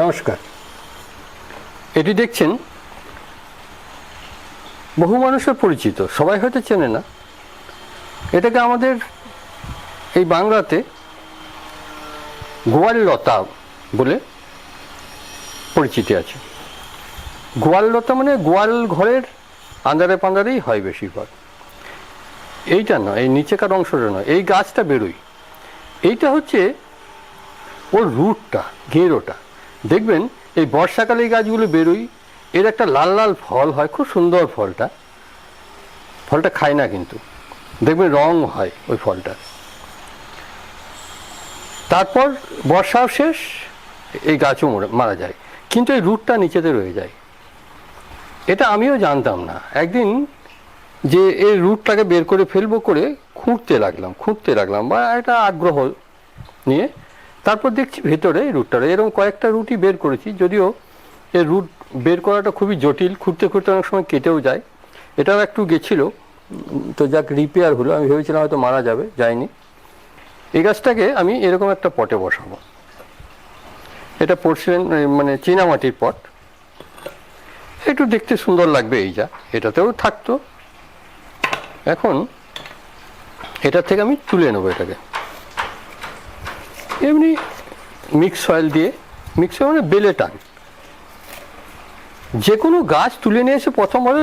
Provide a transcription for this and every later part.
নমস্কার। এটি দেখছেন বহু মানুষের পরিচিত, সবাই হয়তো চেনে না। এটাকে আমাদের এই বাংলাতে গোয়াল লতা বলে পরিচিতি আছে। গোয়াল লতা মানে গোয়াল ঘরের আন্দারে পান্দারেই হয় বেশিরভাগ। এইটা নয়, এই নিচেকার অংশটা নয়, এই গাছটা বেরোয়। এইটা হচ্ছে ওর রুটটা গেঁড়োটা দেখবেন, এই বর্ষাকালে এই গাছগুলো বেরোই এর একটা লাল লাল ফল হয়, খুব সুন্দর ফলটা। ফলটা খায় না কিন্তু। দেখবেন রং হয় ওই ফলটার তারপর বর্ষাও শেষ, এই গাছও মারা যায়। কিন্তু এই রুটটা নিচেতে রয়ে যায়। এটা আমিও জানতাম না। একদিন যে এই রুটটাকে বের করে ফেলব করে খুঁড়তে লাগলাম খুঁড়তে লাগলাম, বা একটা আগ্রহ নিয়ে তারপর দেখছি ভেতরে এই রুটটা এরকম কয়েকটা রুটই বের করেছি, যদিও এই রুট বের করাটা খুবই জটিল খুঁড়তে খুঁড়তে অনেক সময় কেটেও যায়। এটাও একটু গেছিল তো যাক রিপেয়ার হলো। আমি ভেবেছিলাম হয়তো মারা যাবে, যায়নি। এই গাছটাকে আমি এরকম একটা পটে বসাবো। এটা পড়ছিলেন মানে চীনামাটির পট। একটু দেখতে সুন্দর লাগবে এই যা। এটাতেও থাকতো। এখন এটা থেকে আমি তুলে নেব এটাকে। এমনি মিক্স সয়েল দিয়ে মিক্স মানে বেলে টান। যে কোনো গাছ তুলে নিয়ে এসে প্রথম হবে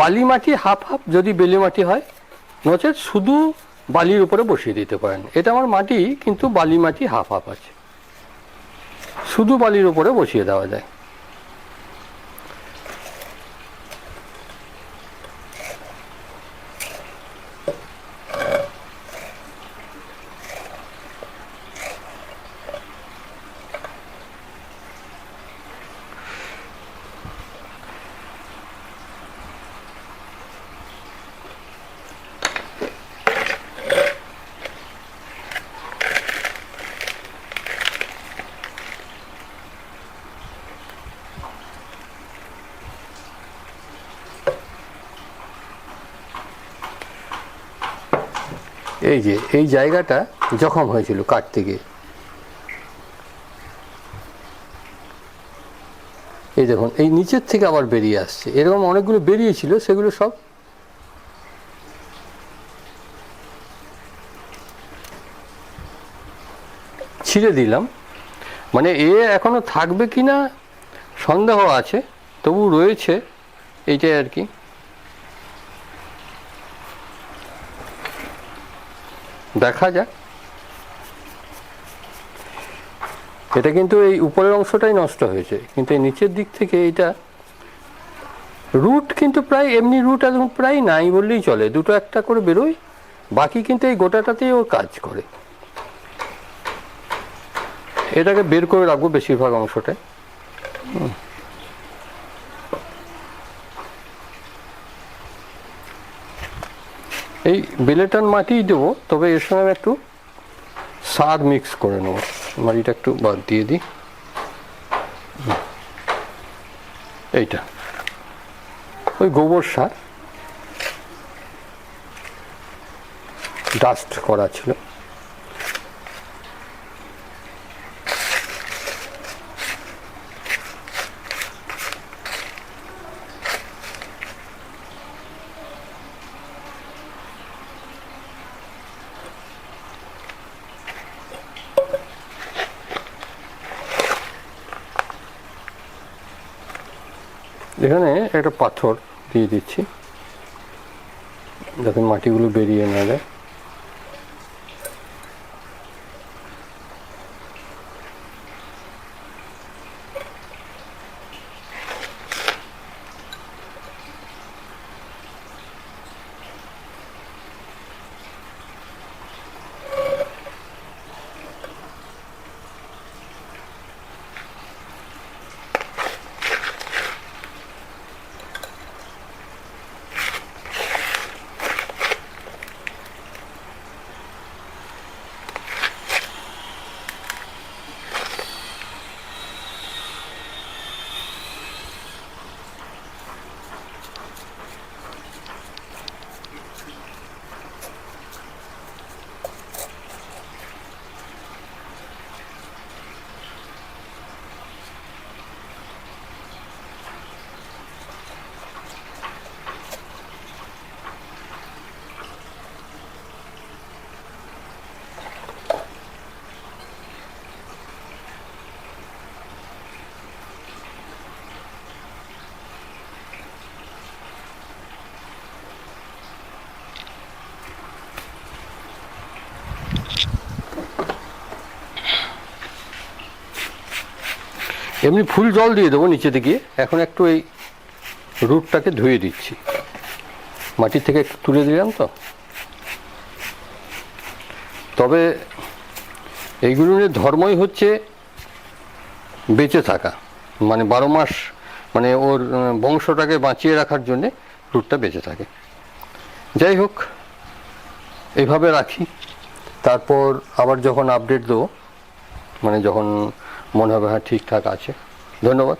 বালি মাটি হাফ হাফ যদি বেলে মাটি হয়, নচেত শুধু বালির উপরে বসিয়ে দিতে পারেন। এটা আমার মাটি, কিন্তু বালি মাটি হাফ হাফ আছে। শুধু বালির উপরে বসিয়ে দেওয়া যায়। এই যে, এই জায়গাটা জখম হয়েছিল কাটতে গিয়ে এই দেখুন, এই নিচের থেকে আবার বেরিয়ে আসছে। এরকম অনেকগুলো বেরিয়েছিল, সেগুলো সব ছিঁড়ে দিলাম। মানে এ এখনও থাকবে কি না সন্দেহ আছে, তবু রয়েছে, এইটাই আর কি। দেখা যাক। এটা কিন্তু এই উপরের অংশটাই নষ্ট হয়েছে, কিন্তু এই নিচের দিক থেকে এটা রুট কিন্তু প্রায় এমনি রুট একদম প্রায় নাই বললেই চলে। দুটো একটা করে বেরোয়, বাকি কিন্তু এই গোটাটাতেই ও কাজ করে। এটাকে বের করে রাখব বেশিরভাগ অংশটায়। এই বিলেটন মাটিই দেবো, তবে এর সঙ্গে আমি একটু সার মিক্স করে নেব। মাটিটা একটু বাদ দিয়ে দিই। এইটা। ওই গোবর সার। ডাস্ট করা ছিল। এখানে একটা পাথর দিয়ে দিচ্ছি। যাতে মাটিগুলো বেরিয়ে না যায়। এমনি ফুল জল দিয়ে দেবো নিচে দিকে এখন একটু এই রুটটাকে ধুয়ে দিচ্ছি। মাটির থেকে একটু তুলে দিলাম তো। তবে এইগুলোর ধর্মই হচ্ছে বেঁচে থাকা। মানে বারো মাস মানে ওর বংশটাকে বাঁচিয়ে রাখার জন্যে রুটটা বেঁচে থাকে। যাই হোক এইভাবে রাখি। তারপর আবার যখন আপডেট দেবো মানে যখন মনে হবে হ্যাঁ ঠিকঠাক আছে। ধন্যবাদ।